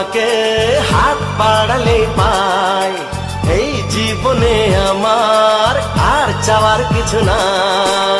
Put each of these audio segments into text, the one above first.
তোমাকে হাত বাড়ালে পাই। এই জীবনে আমার আর চাওয়ার কিছু নাই।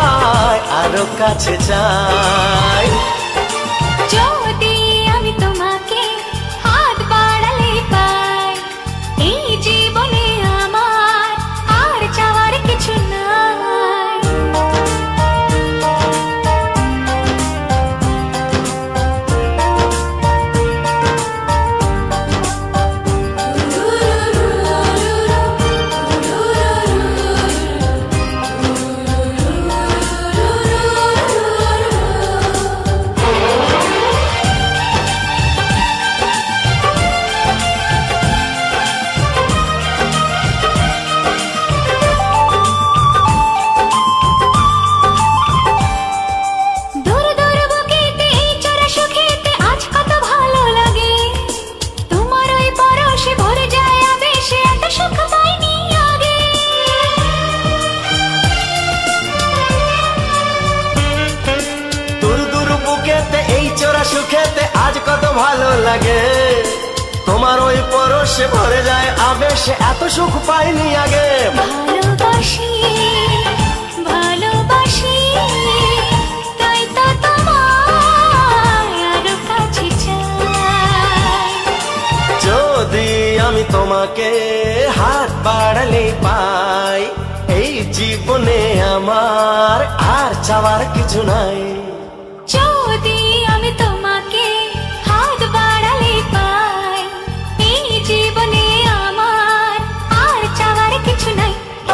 কাছে চাই চোরা সুখেতে আজ কত ভালো লাগে। তোমার ওই পরশে ভরে যায় আবেশে এত সুখ পাইনি আগে। ভালোবাসি ভালোবাসি তাই তো তোমায় কাছে যদি আমি তোমাকে হাত বাড়ালে পাই এই জীবনে আমার আর চাওয়ার কিছু নাই।